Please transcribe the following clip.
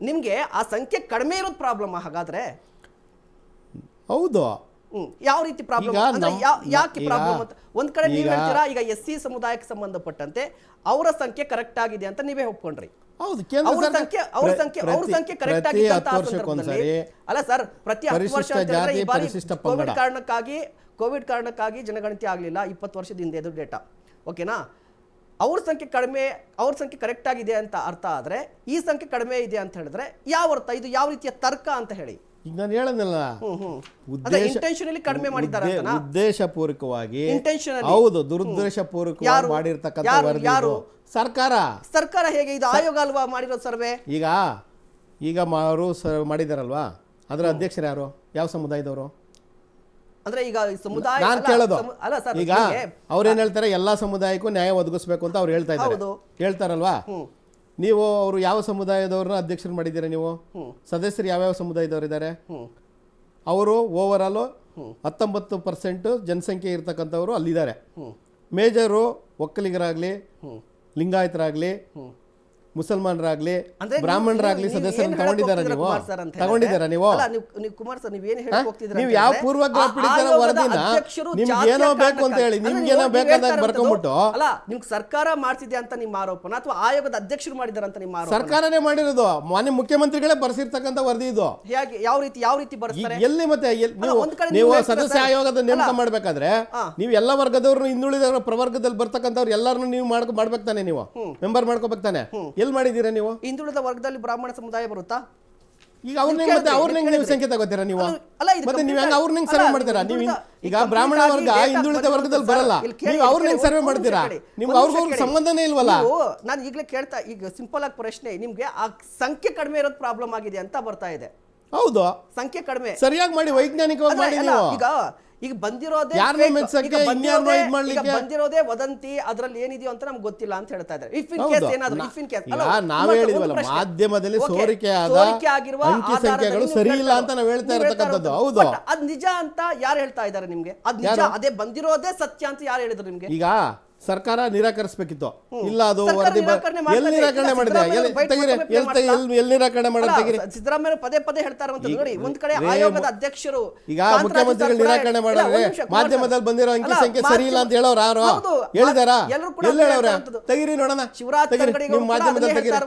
ನಿಮ್ಗೆ ಆ ಸಂಖ್ಯೆ ಕಡಿಮೆ ಇರೋದು ಪ್ರಾಬ್ಲಮ್ ಹಾಗಾದ್ರೆ? ಹೌದು. ಯಾವ ರೀತಿ ಪ್ರಾಬ್ಲಮ್ ಯಾಕೆ ಪ್ರಾಬ್ಲಮ್ ಅಂತ? ಒಂದ್ ಕಡೆ ನೀವು ಹೇಳ್ತೀರಾ ಈಗ ಎಸ್ ಸಿ ಸಮುದಾಯಕ್ಕೆ ಸಂಬಂಧಪಟ್ಟಂತೆ ಅವರ ಸಂಖ್ಯೆ ಕರೆಕ್ಟ್ ಆಗಿದೆ ಅಂತ ನೀವೇ ಒಪ್ಕೊಂಡ್ರಿ. ಹೌದು ಅವ್ರ ಸಂಖ್ಯೆ ಅವ್ರ ಸಂಖ್ಯೆ ಅವ್ರ ಸಂಖ್ಯೆ ಕರೆಕ್ಟ್ ಆಗಿದೆ ಅಂತ ಅಲ್ಲ ಸರ್ ಪ್ರತಿ ಹತ್ತು ವರ್ಷ ಈ ಬಾರಿ ಕೋವಿಡ್ ಕಾರಣಕ್ಕಾಗಿ ಕೋವಿಡ್ ಕಾರಣಕ್ಕಾಗಿ ಜನಗಣತಿ ಆಗಲಿಲ್ಲ ಇಪ್ಪತ್ತು ವರ್ಷದಿಂದ ಎದುರು ಇದು ಡೇಟಾ ಓಕೆನಾ ಅವ್ರ ಸಂಖ್ಯೆ ಕಡಿಮೆ ಅವ್ರ ಸಂಖ್ಯೆ ಕರೆಕ್ಟ್ ಆಗಿದೆ ಅಂತ ಅರ್ಥ ಆದ್ರೆ ಈ ಸಂಖ್ಯೆ ಕಡಿಮೆ ಇದೆ ಅಂತ ಹೇಳಿದ್ರೆ ಯಾವ ಅರ್ಥ? ಇದು ಯಾವ ರೀತಿಯ ತರ್ಕ ಅಂತ ಹೇಳಿ. ಈಗ ನಾನು ಅದೇ ಉದ್ದೇಶ ಇಂಟೆನ್ಷನಲಿ ಕಡಿಮೆ ಮಾಡಿದ್ದಾರೆ ಉದ್ದೇಶಪೂರ್ವಕವಾಗಿ. ಹೌದು ದುರುದ್ದೇಶಪೂರ್ವಕವಾಗಿ? ಮಾಡಿರ್ತಕ್ಕಂಥ ಯಾರು? ಸರ್ಕಾರ. ಸರ್ಕಾರ ಹೇಗೆ? ಇದು ಆಯೋಗ ಅಲ್ವಾ ಮಾಡಿರೋ ಸರ್ವೆ? ಈಗ ಈಗ ಅವರು ಮಾಡಿದಾರಲ್ವಾ? ಅದರ ಅಧ್ಯಕ್ಷರು ಯಾರು? ಯಾವ ಸಮುದಾಯದವರು? ಅಂದ್ರೆ ಈಗ ಸಮುದಾಯ ನಾನು ಅಲ್ಲ, ಕೇಳೋದು. ಅಲ್ಲ ಸರ್ ಈಗ ಅವ್ರೇನ್ ಹೇಳ್ತಾರೆ ಎಲ್ಲಾ ಸಮುದಾಯಕ್ಕೂ ನ್ಯಾಯ ಒದಗಿಸ್ಬೇಕು ಅಂತ ಅವ್ರು ಹೇಳ್ತಾ ಇದ್ದಾರೆ. ಹೌದು. ಹೇಳ್ತಾರಲ್ವಾ? ನೀವು ಅವರು ಯಾವ ಸಮುದಾಯದವ್ರನ್ನ ಅಧ್ಯಕ್ಷರು ಮಾಡಿದ್ದೀರಾ ನೀವು. ಸದಸ್ಯರು ಯಾವ್ಯಾವ ಸಮುದಾಯದವ್ರು ಇದ್ದಾರೆ? ಅವರು ಓವರ್ ಆಲ್ ಹತ್ತೊಂಬತ್ತು ಪರ್ಸೆಂಟ್ ಜನಸಂಖ್ಯೆ ಇರ್ತಕ್ಕಂಥವ್ರು ಅಲ್ಲಿದ್ದಾರೆ. ಮೇಜರು ಒಕ್ಕಲಿಗರಾಗ್ಲಿ ಲಿಂಗಾಯತರಾಗ್ಲಿ ಮುಸಲ್ಮಾನರಾಗ್ಲಿ ಬ್ರಾಹ್ಮಣರಾಗ್ಲಿ ಸದಸ್ಯರನ್ನು ಹೋಗ್ತಿದ್ದೀರಾ ನೀವು? ತಗೊಂಡಿದ್ದಾರಾ ನೀವು? ನೀವು ಕುಮಾರ್ ಸರ್ ನೀವೇನು ಹೇಳಿ ನೀವು ಯಾವ ಪೂರ್ವಗ್ರಹ ಪೀಡಿತರ ವರದಿನ ನಿಮ್ಗೆ ಏನೋ ಬೇಕು ಅಂತ ಹೇಳಿ ನಿಮ್ಗೆ ಏನೋ ಬೇಕಾದಾಗ ಹೇಳ್ತಾ ಅಲ್ಲ ನಿಮ್ಗೆ ಸರ್ಕಾರ ಮಾಡ್ತಿದೆ ಅಂತ ನಿಮ್ಮ ಆರೋಪನ ಅಥವಾ ಆಯೋಗದ ಅಧ್ಯಕ್ಷರು ಮಾಡಿದಾರಂತ ಅಂತ ನಿಮ್ಮ ಆರೋಪ ಸರ್ಕಾರನೇ ಮಾಡಿರೋದು. ಮಾನ್ಯ ಮುಖ್ಯಮಂತ್ರಿಗಳೇ ಬರ್ಸಿರ್ತಕ್ಕಂಥ ವರದಿ ಇದು. ಹೇಗೆ ಯಾವ ರೀತಿ ಯಾವ ರೀತಿ ಬರ್ತಾರೆ ಎಲ್ಲಿ ಮತ್ತೆ ನೀವು ಸದಸ್ಯ ಆಯೋಗದ ನೇಮಕ. ಮಾಡ್ಬೇಕಾದ್ರೆ ನೀವು ಎಲ್ಲ ವರ್ಗದವ್ರನ್ನ ಹಿಂದುಳಿದ ಪ್ರವರ್ಗದಲ್ಲಿ ಬರ್ತಕ್ಕಂಥವ್ರು ಎಲ್ಲರನ್ನು ನೀವು ಮಾಡ್ಬೇಕು ತಾನೆ ನೀವು. ಮೆಂಬರ್ ಮಾಡ್ಕೋಬೇಕು ತಾನೆ. ಎಲ್ಲಿ ಮಾಡಿದ್ದೀರಾ ನೀವು? ಹಿಂದುಳಿದ ವರ್ಗದಲ್ಲಿ ಬ್ರಾಹ್ಮಣ ಸಮುದಾಯ ಬರುತ್ತಾ? ಈಗ ಅವ್ರನ್ನ ಮತ್ತೆ ಅವ್ರ ಅವ್ರನ್ನ ನೀವು. ಸಂಖ್ಯೆ ತಗೋತೀರಾ ನೀವು? ಅಲ್ಲ, ಇದು ಮತ್ತೆ ನೀವು ಹೆಂಗ ಅವ್ರನ್ನ ಸರ್ವೆ ಮಾಡ್ತೀರಾ? ನೀವು ಈಗ ಬ್ರಾಹ್ಮಣ ವರ್ಗ ಹಿಂದುಳಿದ ವರ್ಗದಲ್ಲಿ ಬರಲ್ಲ. ನೀವು ಅವ್ರನ್ನ ಸರ್ವೆ ಮಾಡ್ತೀರಾ. ನಿಮ್ಗೆ ಅವ್ರಿಗೂ ಸಂಬಂಧನೇ ಇಲ್ವಲ್ಲ? ನಾನು ಈಗಲೇ ಕೇಳ್ತಾ ಈಗ ಸಿಂಪಲ್ ಆಗಿ ಪ್ರಶ್ನೆ ನಿಮ್ಗೆ ಆ ಸಂಖ್ಯೆ ಕಡಿಮೆ ಇರೋದು ಪ್ರಾಬ್ಲಮ್ ಆಗಿದೆ ಅಂತ ಬರ್ತಾ ಇದೆ. ಹೌದು. ಸಂಖ್ಯೆ ಕಡಿಮೆ. ಸರಿಯಾಗಿ ಮಾಡಿ ವೈಜ್ಞಾನಿಕವಾಗಿ ಮಾಡಿ ನೀವು. ಈಗ ಈಗ ಬಂದಿರೋದೇ ಬಂದಿರೋದೇ- ಮಾಡ್ಲಿಕ್ಕೆ? ಈಗ ಬಂದಿರೋದೇ ವದಂತಿ ಅದ್ರಲ್ಲಿ ಏನಿದೆಯೋ ಅಂತ ನಮ್ಗೆ ಗೊತ್ತಿಲ್ಲ ಅಂತ ಹೇಳ್ತಾ ಇದ್ದಾರೆ. ಇಫ್ ಇನ್ ಕೇಸ್ ಏನಾದ್ರು ಇಫ್ ಇನ್ ಕೇಸ್ ನಾವು ಹೇಳಿದ್ವಲ್ಲ, ಮಾಧ್ಯಮದಲ್ಲಿ ಸೋರಿಕೆ ಅಂಕಿ ಸಂಖ್ಯೆಗಳು ಸರಿ ಇಲ್ಲ ಅಂತ ನಾವು ಹೇಳ್ತಾ ಇರತಕ್ಕಂಥದ್ದು. ಹೌದು. ಅದ್ ನಿಜ ಅಂತ ಯಾರು ಹೇಳ್ತಾ ಇದ್ದಾರೆ ನಿಮ್ಗೆ? ಅದ್ ನಿಜ ಅದೇ ಬಂದಿರೋದೇ ಸತ್ಯ ಅಂತ ಯಾರು ಹೇಳಿದ್ರು ನಿಮ್ಗೆ? ಈಗ ಸರ್ಕಾರ ನಿರಾಕರಿಸಬೇಕಿತ್ತು. ಇಲ್ಲ ಅದು ವರದಿ ಎಲ್ಲಿ. ನಿರಾಕರಣೆ ಮಾಡಿದೆ? ಎಲ್ಲಿ ನಿರಾಕರಣೆ ಮಾಡೋದು ತೆಗೀರಿ ಸಿದ್ದರಾಮಯ್ಯ ಪದೇ ಪದೇ ಹೇಳ್ತಾರೆ ಇರುವಂತದ್ದು ನೋಡಿ ಒಂದ್ ಕಡೆ ಆಯೋಗದ ಅಧ್ಯಕ್ಷರು ಈಗ ಮುಖ್ಯಮಂತ್ರಿಗಳು ನಿರಾಕರಣೆ ಮಾಡಿದ್ರೆ ಮಾಧ್ಯಮದಲ್ಲಿ ಬಂದಿರೋ ಅಂಕಿ ಸಂಖ್ಯೆ ಸರಿ ಇಲ್ಲ ಅಂತ ಹೇಳೋರು ಯಾರು? ಹೇಳಿದಾರ ಹೇಳಿದಾರಾ? ಎಲ್ಲರೂ ಕೂಡ ಎಲ್ಲಿ ಹೇಳೋರ? ತೆಗಿರಿ ನೋಡೋಣ. ಶಿವರಾಜ್ ಮಾಧ್ಯಮದಲ್ಲಿ ತೆಗೀರಿ.